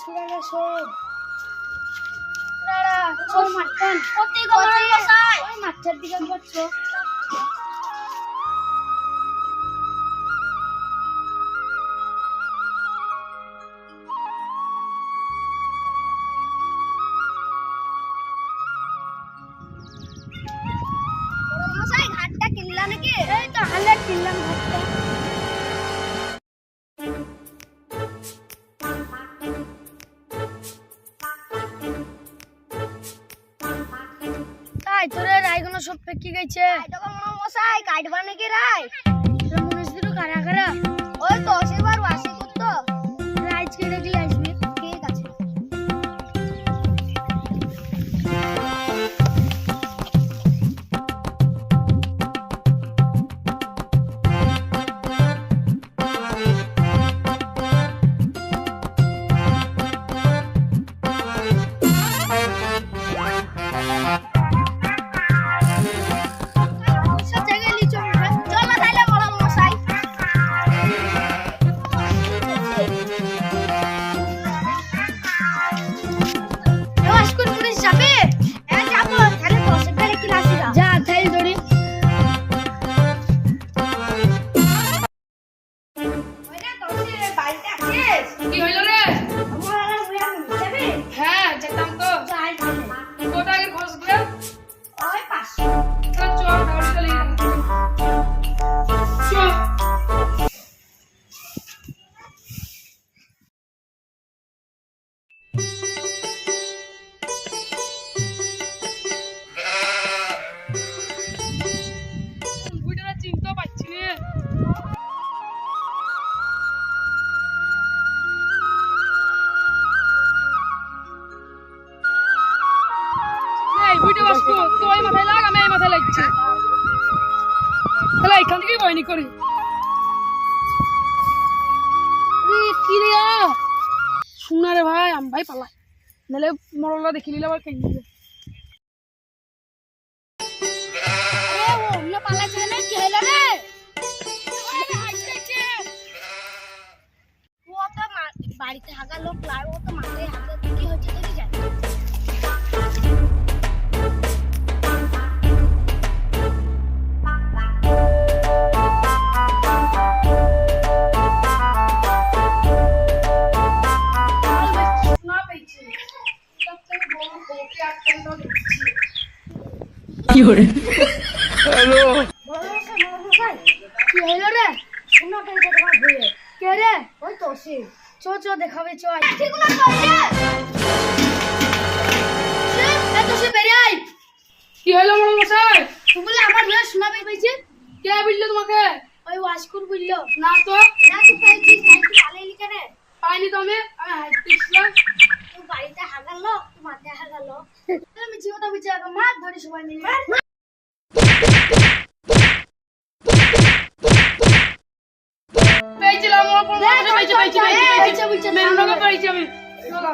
ছোড়া না সব দিকে করছ। ঘাটটা কিনলা নাকি? এই তো হালে কিনলাম ঘরটা তাই তোরে রায়গুলো সব পেকে গেছে। মশাই কাটবা নাকি রাই তোরা মনে হচ্ছিল কারা কারা যাবে? হ্যাঁ যাব। তাহলে তো সেখানে কি নাসিরা যা তাই ধরি। ওইটা তো সে বাড়িতে আছিস কি হইল রে? আমার আর বুয়া যাবে? হ্যাঁ যেতাম তো। যাই কত আগে ওই পাশে চল চল তাহলে চলে গেলাম। চল। বাসকো তো ওই মাথায় লাগ কি রে? শুনা রে ভাই, আমি ভাই পালাই। নাহলে মরলা দেখি নিলে আবার বাড়িতে হাগা লোক মাথায় হাগা, কি হচ্ছে মশাই কি হইল রে শোনা পেয়েছে তোমার ভুয়ে কে রে ওই তো সে চো চো দেখাবে চো আই ঠিকগুলো করছে এত সে বেরিয়ে আই কি হলো বড় মশাই? তো বলে আমার ভুয়ে শোনা পেয়ে পেয়েছে কে বলল তোমাকে? ওই ওয়াশকুর বলল। না তো। না তুই বুঝে আগে মার ধরি সবাই মিলে পেয়েছিলাম কোনো দেখ, পেয়েছি পেয়েছি পেয়েছি পেয়েছে, পেয়েছি পেয়েছি আমি। চলো